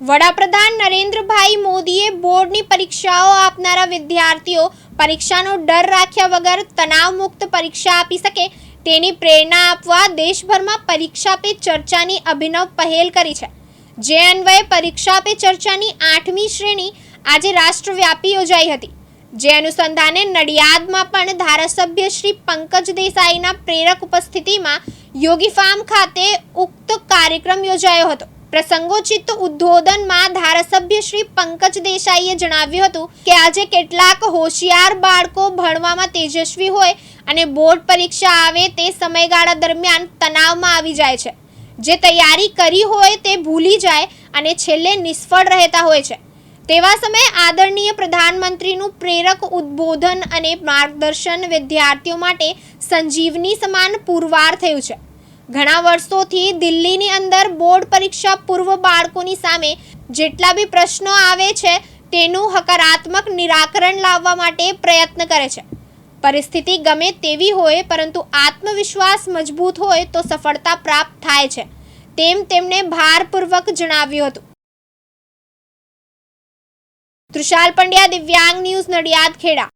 વડાપ્રધાન નરેન્દ્રભાઈ મોદીએ બોર્ડની પરીક્ષાઓ આપનારા વિદ્યાર્થીઓ પરીક્ષાનો ડર રાખ્યા વગર તણાવમુક્ત પરીક્ષા આપી શકે તેની પ્રેરણા આપવા દેશભરમાં પરીક્ષા પે ચર્ચાની અભિનવ પહેલ કરી છે. જે અન્વયે પરીક્ષા પે ચર્ચાની આઠમી શ્રેણી આજે રાષ્ટ્રવ્યાપી યોજાઈ હતી. જે અનુસંધાને નડિયાદમાં પણ ધારાસભ્ય શ્રી પંકજ દેસાઈના પ્રેરક ઉપસ્થિતિમાં યોગી ફાર્મ ખાતે ઉક્ત કાર્યક્રમ યોજાયો હતો. પ્રસંગોચિત ઉદ્બોધનમાં ધારાસભ્ય શ્રી પંકજ દેસાઈએ જણાવ્યું હતું કે આજે કેટલાક હોશિયાર બાળકો ભણવામાં તેજસ્વી હોય અને બોર્ડ પરીક્ષા આવે તે સમયગાળા દરમિયાન તણાવમાં આવી જાય છે. જે તૈયારી કરી હોય તે ભૂલી જાય અને છેલ્લે નિષ્ફળ રહેતા હોય છે. તેવા સમયે આદરણીય પ્રધાનમંત્રીનું પ્રેરક ઉદ્બોધન અને માર્ગદર્શન વિદ્યાર્થીઓ માટે સંજીવની સમાન પુરવાર થયું છે. ઘણા વર્ષોથી દિલ્હીની અંદર બોર્ડ પરીક્ષા પૂર્વ બાળકોની સામે જેટલા બી પ્રશ્નો આવે છે, તેનું હકારાત્મક નિરાકરણ લાવવા માટે પ્રયત્ન કરે છે. પરિસ્થિતિ ગમે તેવી હોય, પરંતુ આત્મવિશ્વાસ મજબૂત હોય તો સફળતા પ્રાપ્ત થાય છે. તેમ તેમણે ભારપૂર્વક જણાવ્યું હતું. તૃષાલ પંડ્યા, દિવ્યાંગ ન્યૂઝ નડિયાદ, ખેડા.